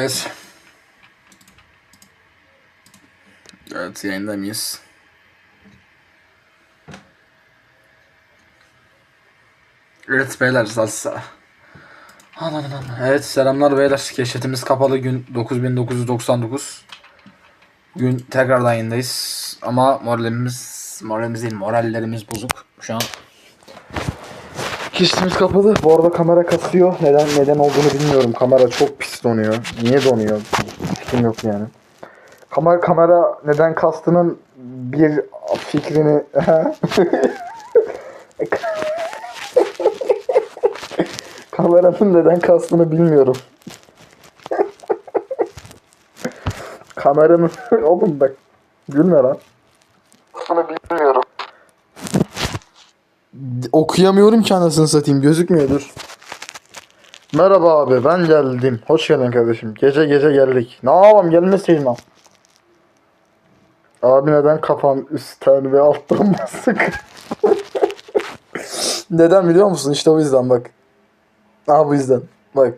Evet. Evet yayında mıyız? Evet beyler salsa. Evet selamlar beyler. Keşfetimiz kapalı gün 9999. Gün tekrardan yayındayız. Ama moralimiz moralimiz değil morallerimiz bozuk şu an. Keşfetimiz kapalı. Bu arada kamera kasıyor. Neden neden olduğunu bilmiyorum. Kamera çok pis donuyor. Niye donuyor? Fikrim yok yani. Kamera kamera neden kastının bir fikrini Kameranın neden kastını bilmiyorum. Kameranın oğlum bak gülme lan. Kastını bilmiyorum. Okuyamıyorum ki anasını satayım gözükmüyordur. Merhaba abi ben geldim. Hoş geldin kardeşim. Gece gece geldik. Ne yapalım gelmeseydin lan. Abi neden kafan üstten ve alttan basık? neden biliyor musun? İşte o yüzden bak. Aa bu yüzden. Bak.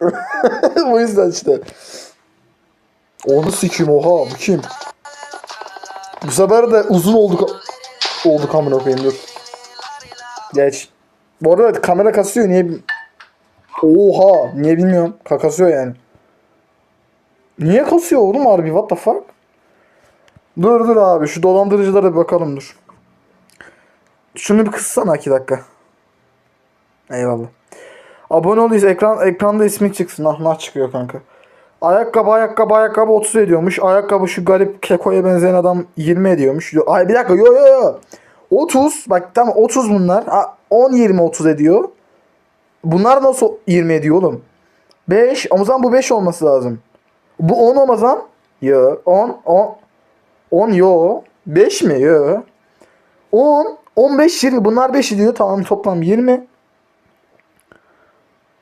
bu yüzden işte. Onu sikeyim oha bu kim? Bu sefer de uzun olduk. Olduk amına koyayım dur. Geç. Bu arada kamera kasıyor niye Oha niye bilmiyorum. Kakasıyor yani. Niye kasıyor oğlum harbi what the fuck? Dur dur abi şu dolandırıcılara bir bakalım dur. Şunu bir kıssana 2 dakika. Eyvallah. Abone olduysa ekran ekranda ismi çıksın. Ah nah çıkıyor kanka. Ayakkabı ayakkabı ayakkabı 30 ediyormuş. Ayakkabı şu garip kekoya benzeyen adam 20 ediyormuş. Yo- Ay bir dakika yo yo yo. 30 bak tamam 30 bunlar. Ha, 10 20 30 ediyor. Bunlar nasıl 20 ediyor oğlum? 5 o zaman bu 5 olması lazım. Bu 10 o zaman. Yo 10 10 10 yo. 5 mi? Yo. 10 15 20 bunlar 5 ediyor. Tamam toplam 20.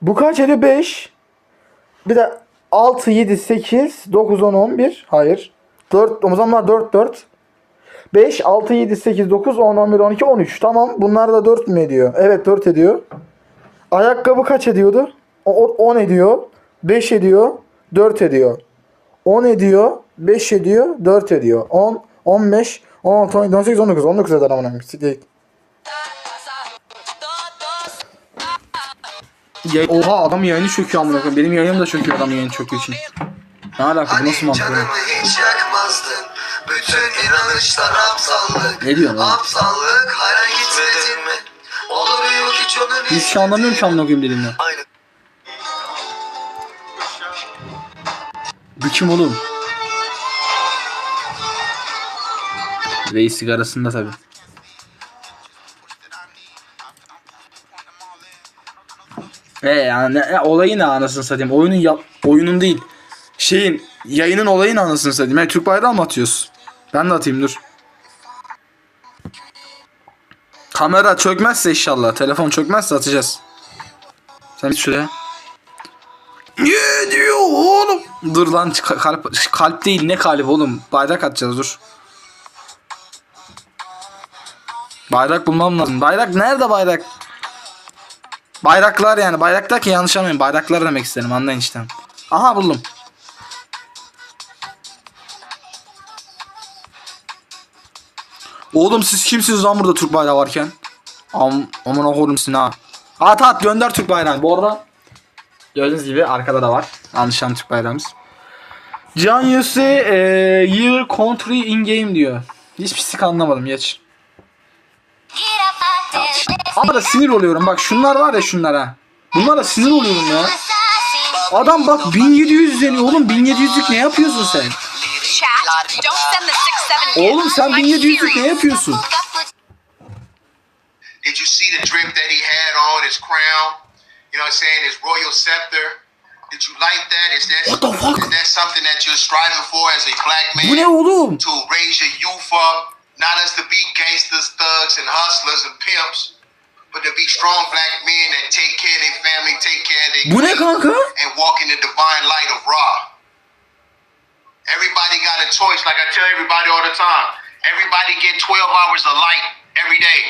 Bu kaç ediyor? 5. Bir de 6, 7, 8, 9, 10, 11. Hayır. 4, o zamanlar 4, 4. 5, 6, 7, 8, 9, 10, 11, 12, 13. Tamam. Bunlar da 4 mü ediyor? Evet 4 ediyor. Ayakkabı kaç ediyordu? O, o- 10 ediyor. 5 ediyor. 4 ediyor. 10 ediyor. 5 ediyor. 4 ediyor. 10, 15, 16, 17, 18, 19. 19 eder amına. Siktir Ya, oha adam yayını çöküyor amına koyayım. Benim yayınım da çöküyor adam yayını çöküyor için. Ne alaka bu nasıl mantık? ya? Canımı hiç yakmazdın Bütün inanışlar aptallık Ne diyorsun oğlum? Aptallık hala gitmedin mi? Olur yok hiç onun Hiç şey anlamıyorum ki amına koyayım dediğini. Aynı Bu kim oğlum? Reis sigarasında tabi. E yani ne, olayı ne anasını satayım. Oyunun ya, oyunun değil. Şeyin yayının olayı ne anasını satayım. Yani Türk bayrağı mı atıyoruz? Ben de atayım dur. Kamera çökmezse inşallah. Telefon çökmezse atacağız. Sen git şuraya. Ne diyor oğlum? Dur lan ka- kalp, kalp değil ne kalp oğlum. Bayrak atacağız dur. Bayrak bulmam lazım. Bayrak nerede bayrak? Bayraklar yani. Bayraklar ki yanlış anlamayın. Bayraklar demek istedim anlayın işte. Aha buldum. Oğlum siz kimsiniz lan burada Türk bayrağı varken? Am aman oğlum sizin ha. At at gönder Türk bayrağını. Bu arada Gördüğünüz gibi arkada da var. Anlaşılan Türk bayrağımız. Can Yuse e, Year Country in Game diyor. Hiçbir sik anlamadım geç. Ama da sinir oluyorum. Bak şunlar var ya şunlara. Bunlara sinir oluyorum ya. Adam bak 1700 izleniyor oğlum. 1700'lük ne yapıyorsun sen? Oğlum sen 1700'lük ne yapıyorsun? Did you see the drip that he had on his crown? You know what I'm saying? His royal scepter. Did you like that? Is that What the fuck? is that something that you're striving for as a black man? Bu ne oğlum? To raise your youth up, not us to be gangsters, thugs, and hustlers and pimps, but to be strong black men that take care of their family, take care of their kanka? and walk in the divine light of Ra. Everybody got a choice, like I tell everybody all the time. Everybody get 12 hours of light every day.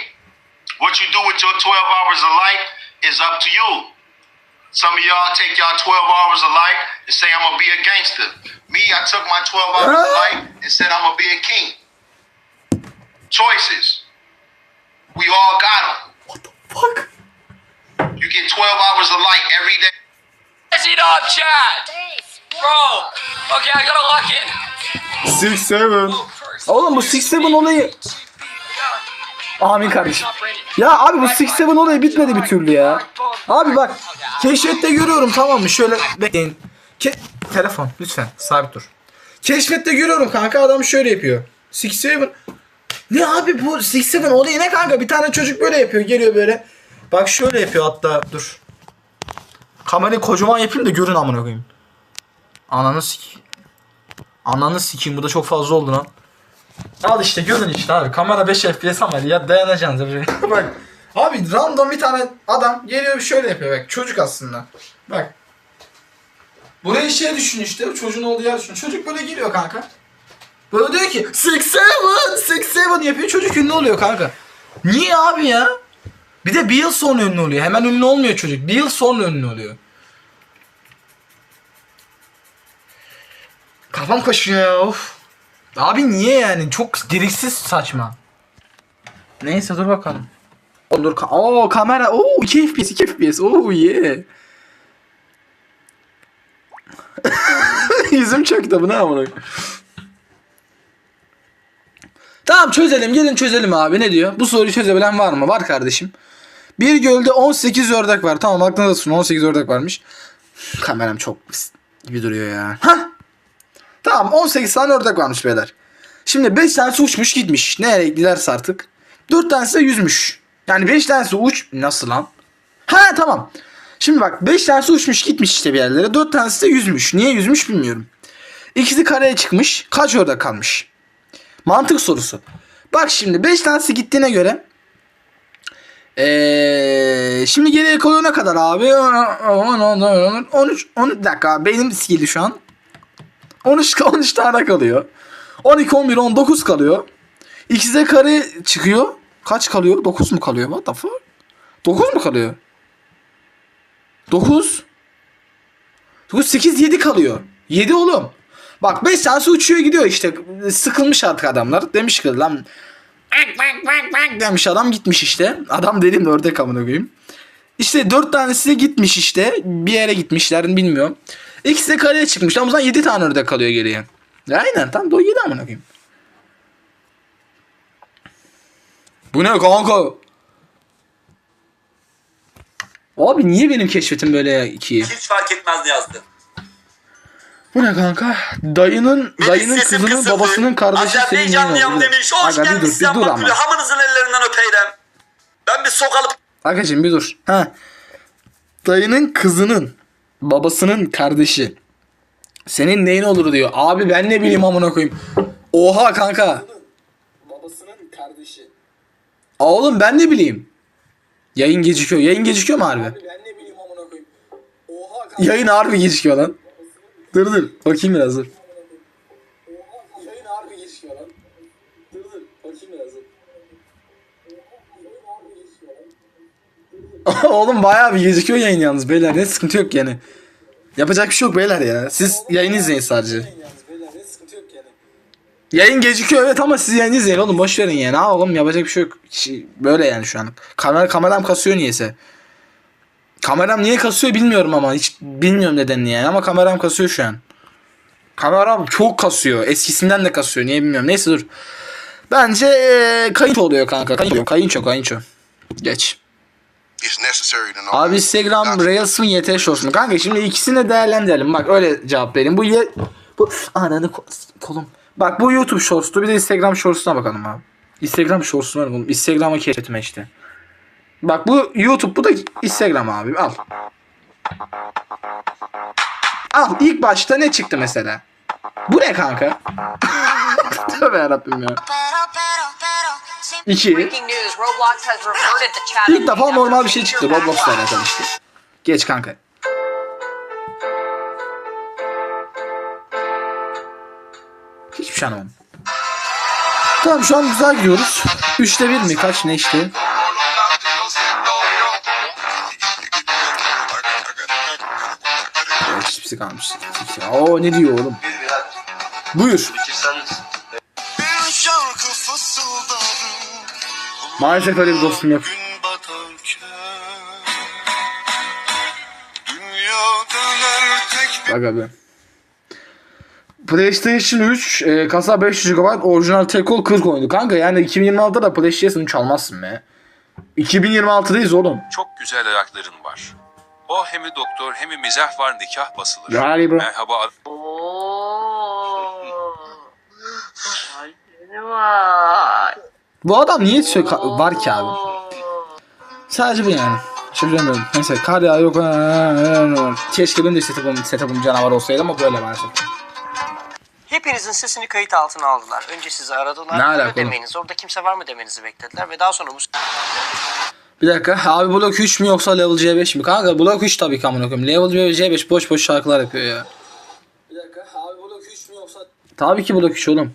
What you do with your 12 hours of light is up to you. Some of y'all take y'all 12 hours of light and say, I'm going to be a gangster. Me, I took my 12 hours of light and said, I'm going to be a king. Choices. We all got them. Fuck. You get 12 hours of light every day. Is it up, Chad? Bro. Okay, I gotta lock it. Six seven. Oğlum bu Six Seven olayı. Amin kardeşim. Ya abi bu Six Seven olayı bitmedi bir türlü ya. Abi bak keşfette görüyorum tamam mı? Şöyle bekleyin. Ke- Telefon lütfen sabit dur. Keşfette görüyorum kanka adam şöyle yapıyor. Six Seven. Ne abi bu Six Seven olayı ne kanka? Bir tane çocuk böyle yapıyor geliyor böyle. Bak şöyle yapıyor hatta dur. Kamerayı kocaman yapayım da görün amına koyayım. Ananı sik. Ananı sikeyim bu da çok fazla oldu lan. Al işte görün işte abi kamera 5 FPS ama ya dayanacaksınız. bak abi random bir tane adam geliyor şöyle yapıyor bak çocuk aslında. Bak. Burayı şey düşün işte çocuğun olduğu yer düşün. Çocuk böyle geliyor kanka. Böyle diyor ki six seven six seven yapıyor çocuk ünlü oluyor kanka. Niye abi ya? Bir de bir yıl sonra ünlü oluyor. Hemen ünlü olmuyor çocuk. Bir yıl sonra ünlü oluyor. Kafam kaşıyor ya of. Abi niye yani? Çok gereksiz saçma. Neyse dur bakalım. O dur ka- Oo kamera. Oo 2 FPS 2 FPS. Oo yeah. Yüzüm çöktü bu ne amına. Tamam çözelim. Gelin çözelim abi. Ne diyor? Bu soruyu çözebilen var mı? Var kardeşim. Bir gölde 18 ördek var. Tamam aklınızda tutun 18 ördek varmış. Kameram çok gibi duruyor ya. Hah. Tamam 18 tane ördek varmış beyler. Şimdi 5 tanesi uçmuş gitmiş. Nereye giderse artık. 4 tanesi de yüzmüş. Yani 5 tanesi uç... Nasıl lan? Ha tamam. Şimdi bak 5 tanesi uçmuş gitmiş işte bir yerlere. 4 tanesi de yüzmüş. Niye yüzmüş bilmiyorum. İkisi karaya çıkmış. Kaç ördek kalmış? Mantık sorusu. Bak şimdi 5 tanesi gittiğine göre ee, şimdi geriye kalıyor ne kadar abi? 13 13 dakika beynim sikildi şu an. 13 13 tane kalıyor. 12 11 19 kalıyor. İkisi kare çıkıyor. Kaç kalıyor? 9 mu kalıyor? What the fuck? 9 mu kalıyor? 9 9 8 7 kalıyor. 7 oğlum. Bak 5 tanesi uçuyor gidiyor işte. Sıkılmış artık adamlar. Demiş ki lan demiş adam gitmiş işte. Adam dedim de ördek amına koyayım. İşte 4 tanesi de gitmiş işte. Bir yere gitmişler bilmiyorum. İkisi de kareye çıkmış. Ama o zaman 7 tane ördek kalıyor geriye. Aynen tam da o 7 amına koyayım. Bu ne kanka? Abi niye benim keşfetim böyle iki? Hiç fark etmez yazdı. Bu ne kanka? Dayının Benim dayının sesim kızının kısıldı. babasının kardeşi senin Azerbaycanlıyam yeğenin demiş. Hoş Aga bir dur geldiniz bir dur ama. Hamınızın ellerinden öpeyrem. Ben bir sokalıp Agacım bir dur. Ha. Dayının kızının babasının kardeşi. Senin neyin olur diyor. Abi ben ne bileyim amına koyayım. Oha kanka. Babasının kardeşi. Oğlum ben ne bileyim. Yayın gecikiyor. Yayın gecikiyor mu harbi? ben ne bileyim amına koyayım. Oha kanka. Yayın harbi gecikiyor lan. Dur dur. Bakayım biraz dur. Yayın harbi gecikiyor lan. Dur dur. Bakayım biraz dur. Oğlum bayağı bir gecikiyor yayın yalnız beyler. Ne sıkıntı yok yani. Yapacak bir şey yok beyler ya. Siz yayın izleyin sadece. Yayın gecikiyor evet ama siz yayın izleyin oğlum boş verin yani. Ha oğlum yapacak bir şey yok. Şey, böyle yani şu an. Kamera, kameram kasıyor niyeyse. Kameram niye kasıyor bilmiyorum ama hiç bilmiyorum nedenini yani ama kameram kasıyor şu an. Kameram çok kasıyor. Eskisinden de kasıyor. Niye bilmiyorum. Neyse dur. Bence ee, kayınço oluyor kanka. Kayınço, kayınço, kayınço. Geç. Abi Instagram Reels mi YT Shorts mu? Kanka şimdi ikisini de değerlendirelim. Bak öyle cevap vereyim. Bu ye... Bu ananı ko- kolum. Bak bu YouTube Shorts'tu. Bir de Instagram Shorts'una bakalım abi. Instagram Shorts'una bakalım. Instagram'ı keşfetme işte. Bak bu YouTube bu da Instagram abi. Al. Al ilk başta ne çıktı mesela? Bu ne kanka? Tövbe yarabbim ya. İki. Breaking news: Roblox has reverted the chat. İlk defa normal bir şey çıktı. Roblox'la alakalı işte. Geç kanka. Hiçbir şey anlamadım. Tamam şu an güzel gidiyoruz. Üçte bir mi? Kaç ne işte? Kalmış. Siktir. Oo ne diyor oğlum? Buyur. Maalesef öyle bir dostum yok. Bak abi. PlayStation 3 e, kasa 500 GB orijinal tek kol 40 oyundu. Kanka yani 2026'da da PlayStation 3 almazsın be. 2026'dayız oğlum. Çok güzel ayakların var. O hemi doktor hemi mizah var nikah basılır. Galiba. Merhaba Bu adam niye sö- ka- var ki abi? Sadece bu yani. Şaşırmıyorum. Neyse kar yağıyor yok. Keşke benim de setup'ım, setup'ım canavar olsaydı ama böyle maalesef. Hepinizin sesini kayıt altına aldılar. Önce sizi aradılar. Ne Alo alaka oğlum? demeniz, orada kimse var mı demenizi beklediler ve daha sonra bu Bir dakika abi blok 3 mü yoksa level C5 mi? Kanka blok 3 tabii ki amına koyayım. Level C5 boş boş şarkılar yapıyor ya. Bir dakika abi blok 3 mü yoksa... Tabii ki blok 3 oğlum.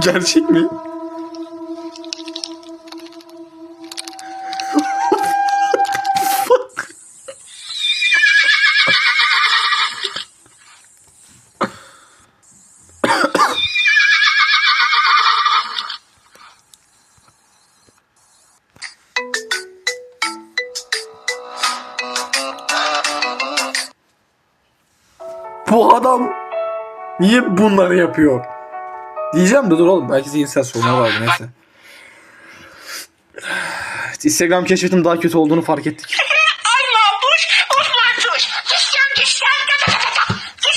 gerçek mi? Bu adam niye bunları yapıyor? Diyeceğim de dur oğlum belki zihinsel sorunlar vardı neyse. Evet, Instagram keşfetim daha kötü olduğunu fark ettik.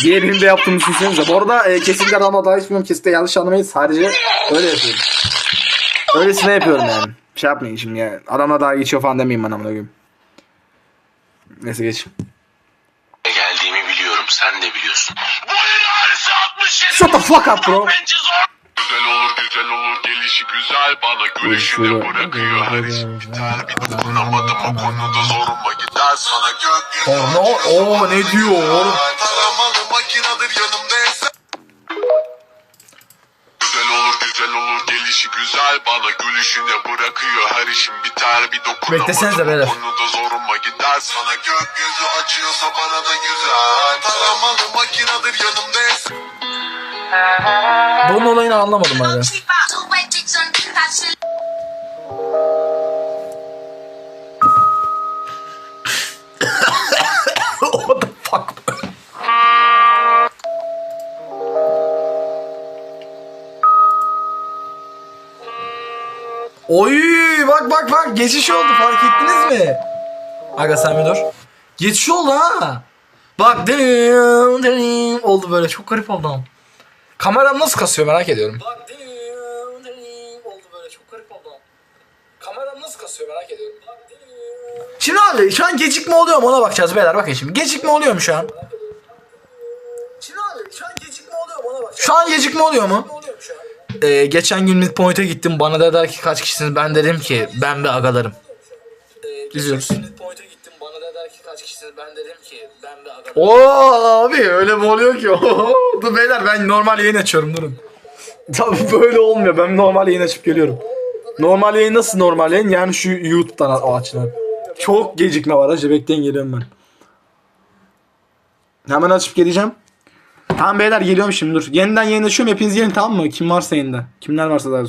Diğerini de yaptığımı düşünsenize. Bu arada e, kesinlikle adamla daha hiç bilmiyorum. Kesinlikle yanlış anlamayın. Sadece öyle yapıyorum. Öylesine yapıyorum yani. Şey yapmayın şimdi yani. Adamla daha geçiyor falan demeyin bana koyayım. Neyse geç. Geldiğimi biliyorum sen de biliyorsun. Shut the fuck up bro. Güzel bana gülüşünü bırakıyor. her iş biter bir dokunamadım o konuda zoruma gider sana gökyüzü? Oo ne diyor oğlum? Taramalı makinedir yanımdaysa Güzel olur güzel olur gelişi güzel. Bana gülüşünü bırakıyor her işim biter. Bir dokunamadım beyler. o konuda zoruma gider sana. Gökyüzü açıyorsa bana da güzel. Taramalı makinedir yanımdaysa Bunun olayını anlamadım hala. What the fuck? Oy bak bak bak geçiş oldu fark ettiniz mi? Aga sen bir dur. Geçiş oldu ha. Bak dım, dım, oldu böyle çok garip oldu. Kameram nasıl kasıyor merak ediyorum. Bak nasıl kasıyor merak ediyorum. Şimdi abi şu an gecikme oluyor mu ona bakacağız beyler bakın şimdi. Gecikme oluyor mu şu an? Şimdi abi şu an gecikme oluyor mu ona bakacağız. Şu an gecikme oluyor mu? Ee, geçen gün midpoint'e gittim bana dediler ki kaç kişisiniz ben dedim ki ben bir agalarım. İzliyoruz. Oo abi öyle mi oluyor ki? Dur beyler ben normal yayın açıyorum durun. Tabii böyle olmuyor. Ben normal yayın açıp geliyorum. Normal yayın nasıl normal yayın? Yani şu YouTube'dan açılan. Çok gecikme var. Hacı bekleyin geliyorum ben. Hemen açıp geleceğim. Tamam beyler geliyorum şimdi dur. Yeniden yayın açıyorum. Hepiniz gelin tamam mı? Kim varsa yayında. Kimler varsa daha.